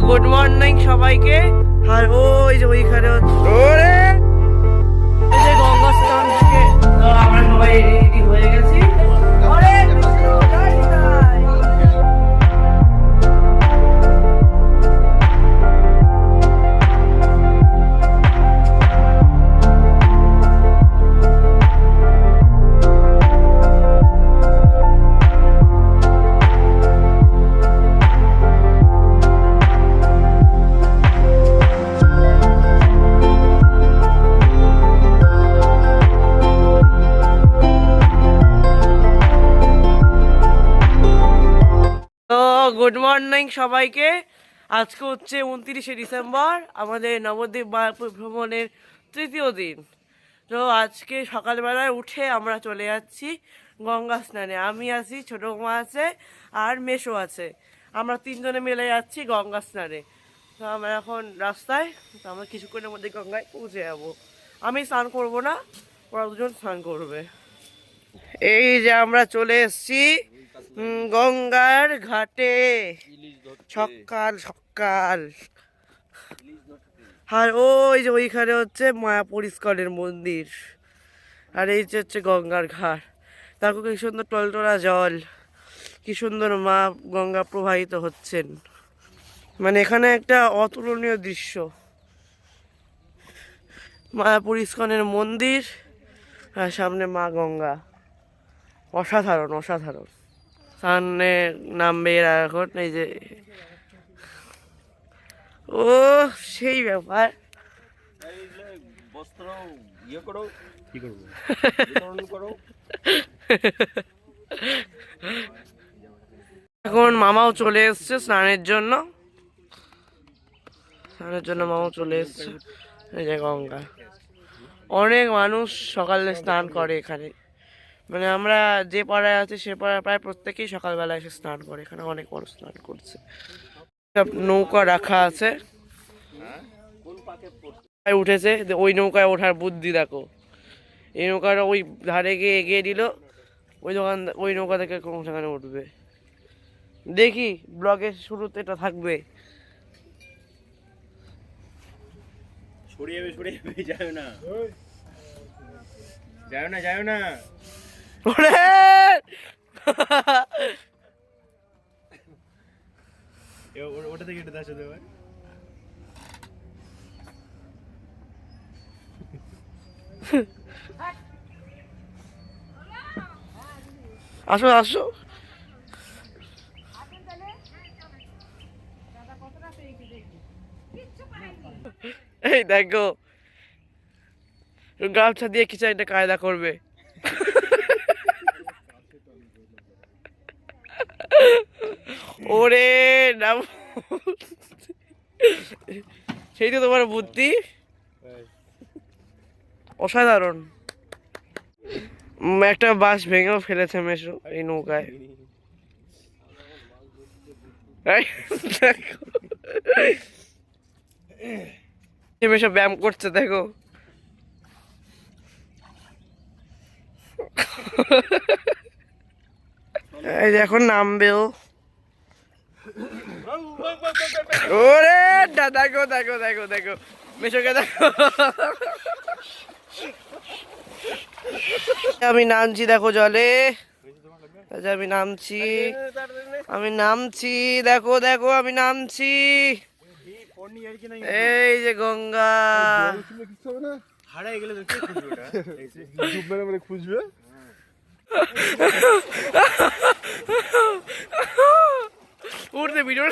Good morning সবাইকে। আর ওই যে ওইখানে ওরে! গঙ্গা স্নান থেকে আমরা সবাই রেডি হয়ে গেছি। গুড মর্নিং সবাইকে। আজকে হচ্ছে উনত্রিশে ডিসেম্বর, আমাদের নবদ্বীপ মায়াপুর ভ্রমণের তৃতীয় দিন। তো আজকে সকালবেলায় উঠে আমরা চলে যাচ্ছি গঙ্গা স্নানে। আমি আছি, ছোটো মা আছে আর মেশো আছে। আমরা তিনজনে মিলে যাচ্ছি গঙ্গা স্নানে। তো আমরা এখন রাস্তায়, তো আমরা কিছুক্ষণের মধ্যে গঙ্গায় পৌঁছে যাব। আমি স্নান করব না, ওরা দুজন স্নান করবে। এই যে আমরা চলে এসেছি গঙ্গার ঘাটে। সকাল সকাল। আর ওই যে ওইখানে হচ্ছে মায়াপুর ইস্কনের মন্দির। আর এই যে হচ্ছে গঙ্গার ঘাট। তারপর কি সুন্দর টলটলা জল। কি সুন্দর মা গঙ্গা প্রবাহিত হচ্ছেন। মানে এখানে একটা অতুলনীয় দৃশ্য। মায়াপুর ইস্কনের মন্দির আর সামনে মা গঙ্গা। অসাধারণ অসাধারণ। সামনে নামবে এরা এখন, এই যে। ও, সেই ব্যাপার। এখন মামাও চলে এসছে স্নানের জন্য। স্নানের জন্য মামাও চলে এসছে। এই যে গঙ্গা। অনেক মানুষ সকালে স্নান করে এখানে। মানে আমরা যে পাড়ায় আছি সে পাড়ায় প্রায় প্রত্যেকেই সকালবেলা এসে স্নান করে। এখানে অনেক বড় স্নান করছে। সব নৌকা রাখা আছে। উঠেছে। ওই নৌকায় ওঠার বুদ্ধি দেখো। এই নৌকাটা ওই ধারে গিয়ে এগিয়ে দিল। ওই দোকান, ওই নৌকা থেকে কোন সেখানে উঠবে। দেখি ব্লগের শুরুতে এটা থাকবে। সরে যাবে না। যাও না যাও না। ওরে! ওটা থেকে এটা আসো দেবে আসো আসো। এই দেখো। গামছা দিয়ে কিছু একটা কায়দা করবে। ওরে নাম সেই তো তোমার বুদ্ধি। অসাধারণ। একটা বাস ভেঙেও ফেলেছে মেশো এই নৌকায়। মেশো ব্যায়াম করছে, দেখো। এই যে এখন নামবেও ওরে দেখো দেখো দেখো দেখো মেশোকে দেখো আমি নামছি দেখো জলে আমি নামছি আমি নামছি দেখো দেখো আমি নামছি এই যে গঙ্গা হারাই গেলে। খুঁজবে উঠতে ভিডিও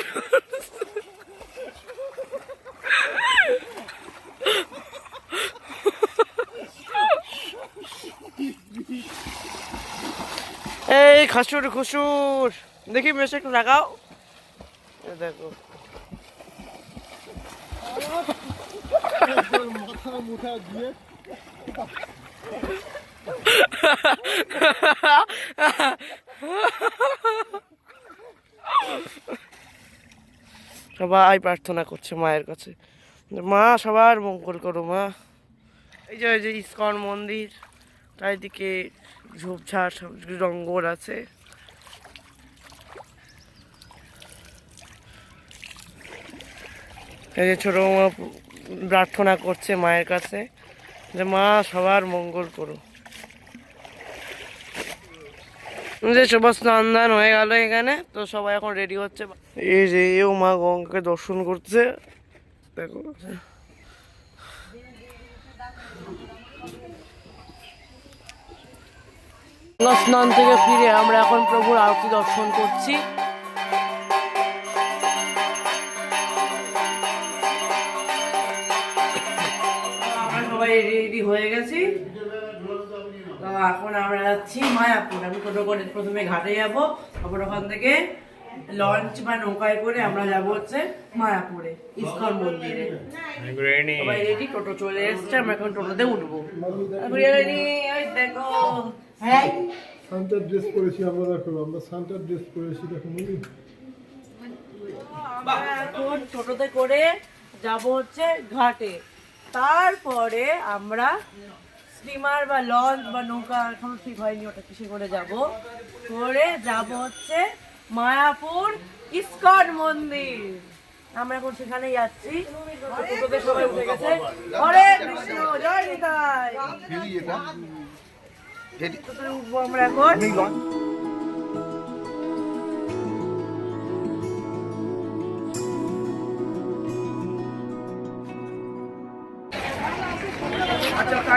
এই খাসুর খুসুর দেখি মেশে একটু লাগাও দেখো মাথা মুঠা দিয়ে সবাই প্রার্থনা করছে মায়ের কাছে। মা, সবার মঙ্গল করো, মা। এই যে এই যে ইস্কন মন্দির, চারিদিকে ঝোপঝাড়, সব জঙ্গল আছে। এই যে ছোটো প্রার্থনা করছে মায়ের কাছে যে, মা, সবার মঙ্গল করো। যে সবার স্নান দান হয়ে গেল এখানে তো সবাই এখন রেডি হচ্ছে। এই যে এও মা গঙ্গাকে দর্শন করছে। দেখো। স্নান থেকে ফিরে আমরা এখন প্রভুর আরতি দর্শন করছি। আমরা সবাই রেডি হয়ে গেছি। এখন আমরা যাচ্ছি মায়াপুর। আমি টোটো করে প্রথমে ঘাটে যাব তারপর ওখান থেকে লঞ্চ বা নৌকায় করে আমরা যাব হচ্ছে মায়াপুরে ইস্কন মন্দিরে। সবাই রেডি টোটো চলে এসছে আমরা এখন টোটোতে উঠবো। দেখো। হ্যাঁ। সান্টার ড্রেস পরেছি আমরা দেখো আমরা সান্টার ড্রেস পরেছি দেখো বুঝলি এখন টোটোতে করে যাব হচ্ছে ঘাটে। তারপরে আমরা স্টিমার বা লঞ্চ বা নৌকা এখনও ঠিক হয়নি ওটা কিসে করে যাব? করে যাব হচ্ছে মায়াপুর ইস্কন মন্দির। আমরা এখন সেখানে যাচ্ছি। তো টোটোতে সবাই উঠে গেছে। হরে কৃষ্ণ জয় নিতাই। টোটোতে উঠবো আমরা এখন?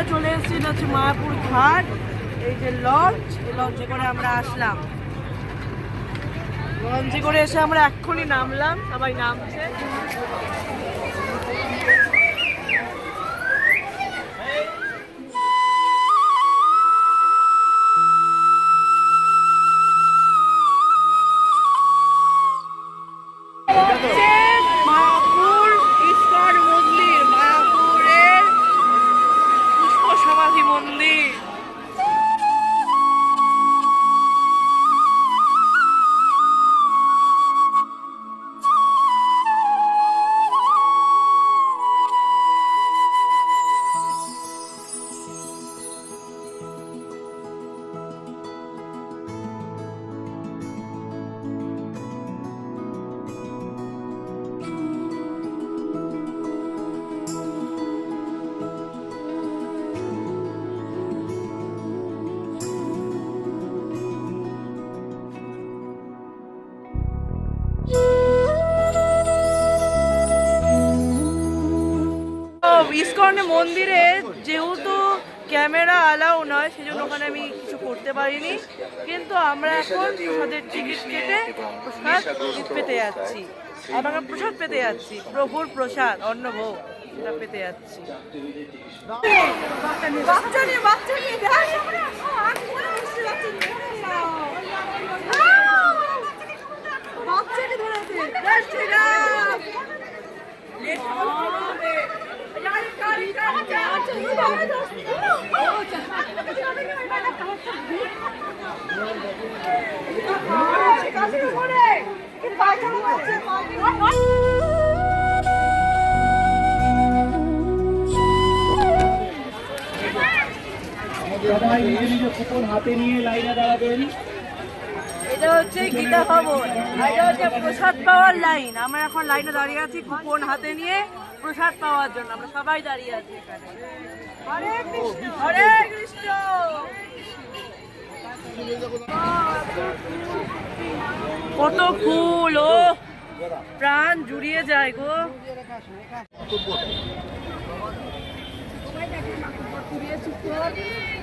মায়াপুরে চলে এসেছি, এটা হচ্ছে মায়াপুর ঘাট। এই যে লঞ্চ, এই লঞ্চে করে আমরা আসলাম। লঞ্চে করে এসে আমরা এক্ষুনি নামলাম, সবাই নামছে। করতে পারিনি কিন্তু আমরা এখন প্রসাদের টিকিট কেটে প্রসাদ পেতে যাচ্ছি। আমরা প্রসাদ পেতে যাচ্ছি। প্রভুর প্রসাদ অন্নভোগ সেটা পেতে যাচ্ছি। বাচ্চা নিয়ে বাচ্চা নিয়ে বাচ্চাকে ধরেছে জয় শ্রীরাম এটা হচ্ছে গীতা ভবন। এটা হচ্ছে প্রসাদ পাওয়ার লাইন। আমরা এখন লাইনে দাঁড়িয়ে আছি কুপন হাতে নিয়ে। প্রসাদ পাওয়ার জন্য, আমরা সবাই দাঁড়িয়ে আছি এখানে। হরে কৃষ্ণ হরে কৃষ্ণ। কত ফুল, ও! প্রাণ জুড়িয়ে যায় গো। আমাদের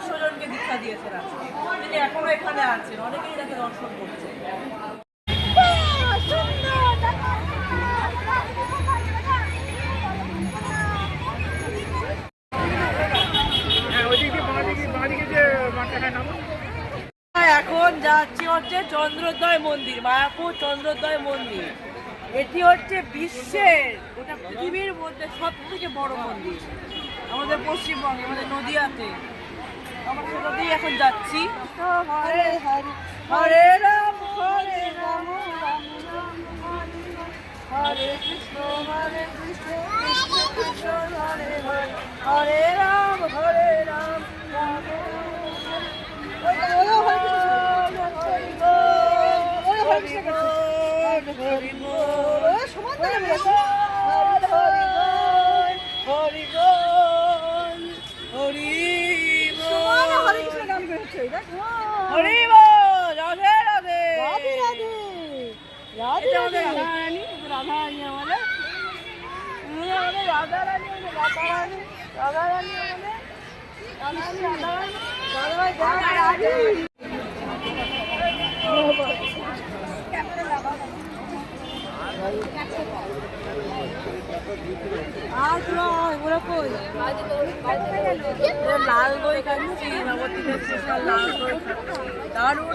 পাঁচশো জনকে দীক্ষা দিয়েছেন আজকে। তিনি এখনও এখানে আছেন। অনেকেই তাকে দর্শন করছে। এখন যাচ্ছি হচ্ছে চন্দ্রোদয় মন্দির মায়াপুর চন্দ্রোদয় মন্দির। এটি হচ্ছে বিশ্বের গোটা পৃথিবীর মধ্যে সব থেকে বড় মন্দির। আমাদের পশ্চিমবঙ্গে আমাদের নদিয়াতে। সেটাতেই এখন যাচ্ছি। হরে হরে হরে রাম হরে রাম হরে কৃষ্ণ হরে কৃষ্ণ কৃষ্ণ কৃষ্ণ, হরে হরে হরে রাম হরে রাম রাম। আর নয় ওরা কই লাল বই খাচ্ছি নবদ্বীপের লাল বই দারুণ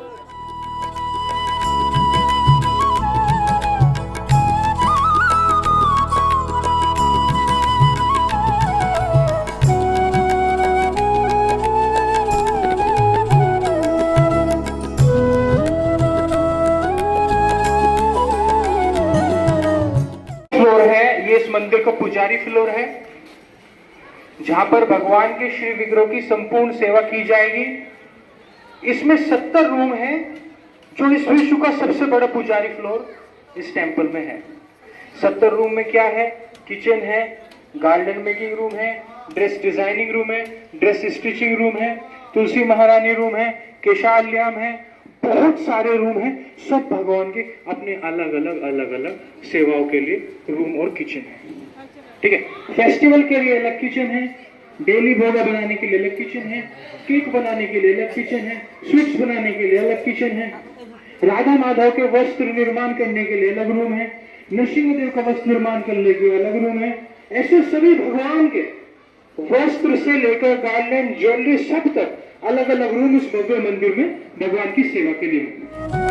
एक पुजारी फ्लोर है, जहाँ पर भगवान के श्री विग्रह की संपूर्ण सेवा की जाएगी। इसमें सत्तर रूम है, जो इस विश्व का सबसे बड़ा पुजारी फ्लोर इस टेंपल में है। सत्तर रूम में क्या है? किचन है, गार्डन मेकिंग रूम है, ड्रेस डिज़ाइनिंग रूम है, ड्रेस स्टिचिंग रूम है, तुलसी महारानी रूम है, केशाल्याम है, बहुत सारे रूम है, सब भगवान के अपने अलग अलग अलग अलग सेवाओं के लिए रूम और किचन है। ठीक है? फेस्टिवल के लिए अलग किचन है डेली भोगा बनाने के लिए अलग किचन है केक बनाने के लिए अलग किचन है स्वीट्स बनाने के लिए अलग किचन है। राधा माधव के वस्त्र निर्माण करने के लिए अलग रूम है नरसिंह देव का वस्त्र निर्माण करने के लिए अलग रूम है। ऐसे सभी भगवान के वस्त्र से लेकर गार्लैंड ज्वेलरी सब तक अलग अलग रूम इस भव्य मंदिर में भगवान की सेवा के लिए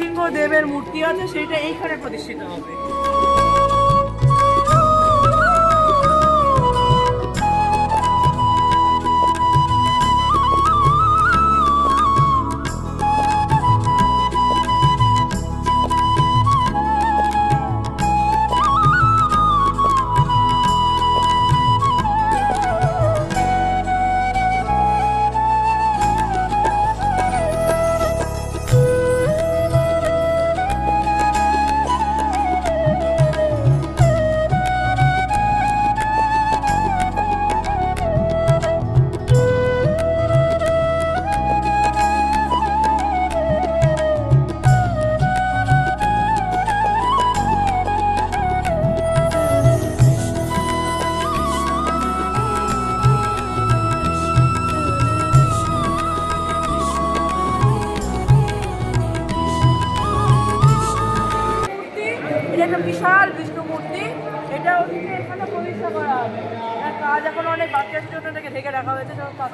নিচে যেটা নৃসিংহ দেবের মূর্তি আছে সেটা এইখানে প্রতিষ্ঠিত হবে। 这ะโ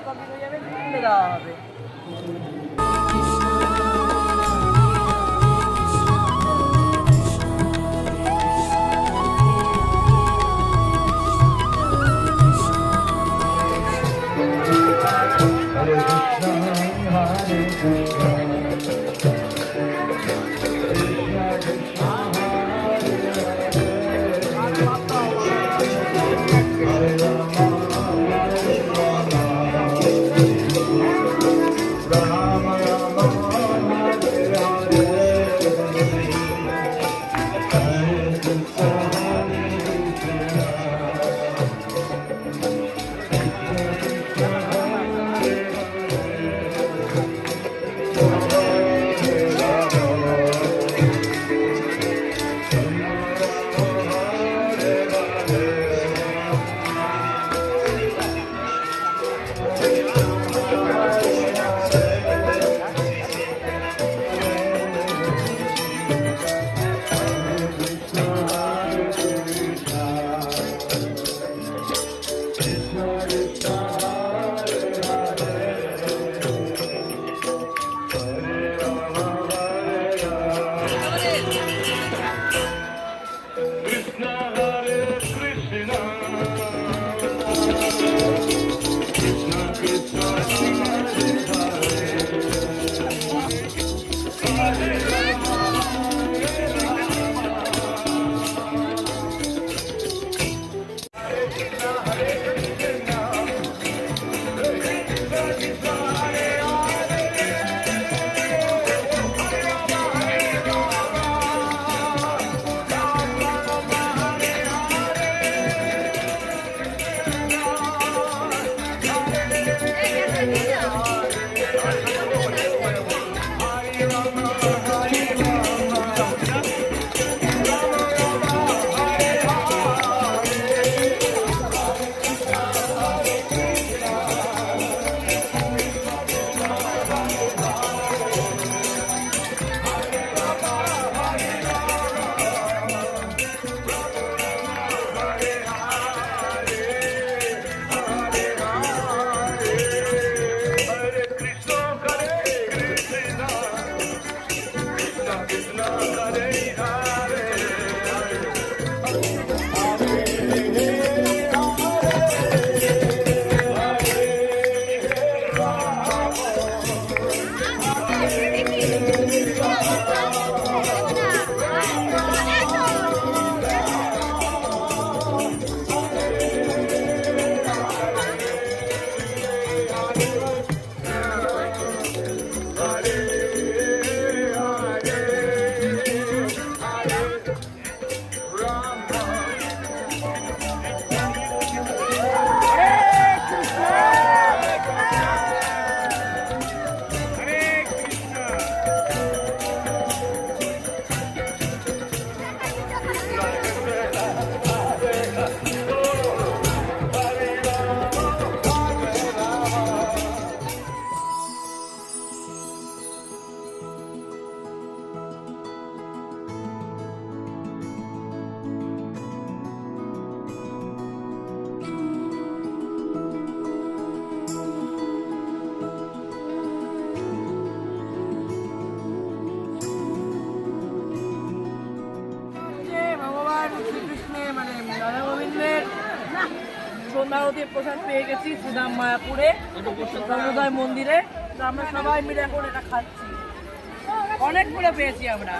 পেয়েছি আমরা।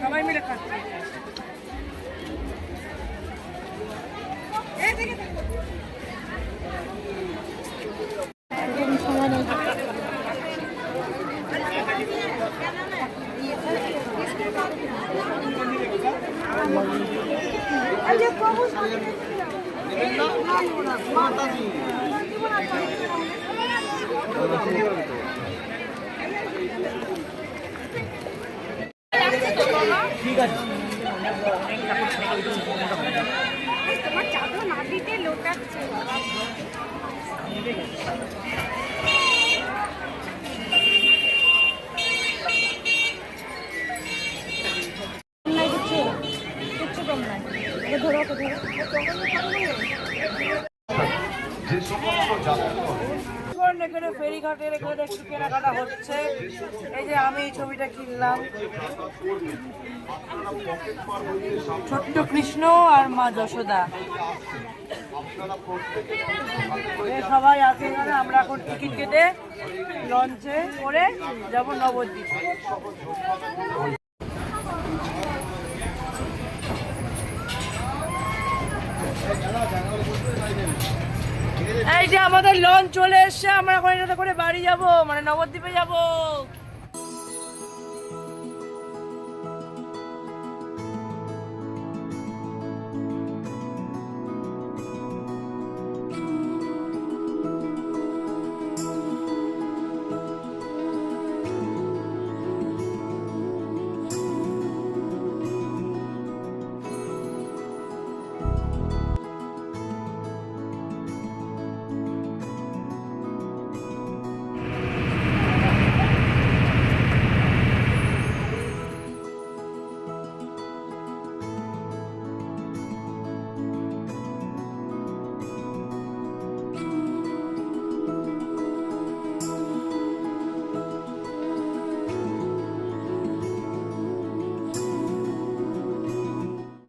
সবাই মিলে খাচ্ছি তোমার চাদর মাটিতে লোটাচ্ছে এখন ফেরিঘাটের এখানে একটু কেনাকাটা হচ্ছে, এই যে আমি এই ছবিটা কিনলাম ছোট্ট কৃষ্ণ আর মা যশোদা। সবাই আছে এখানে, আমরা এখন টিকিট কেটে লঞ্চে করে যাব নবদ্বীপ। এই যে আমাদের লঞ্চ চলে এসছে আমরা এখন করে বাড়ি যাব মানে নবদ্বীপে যাব।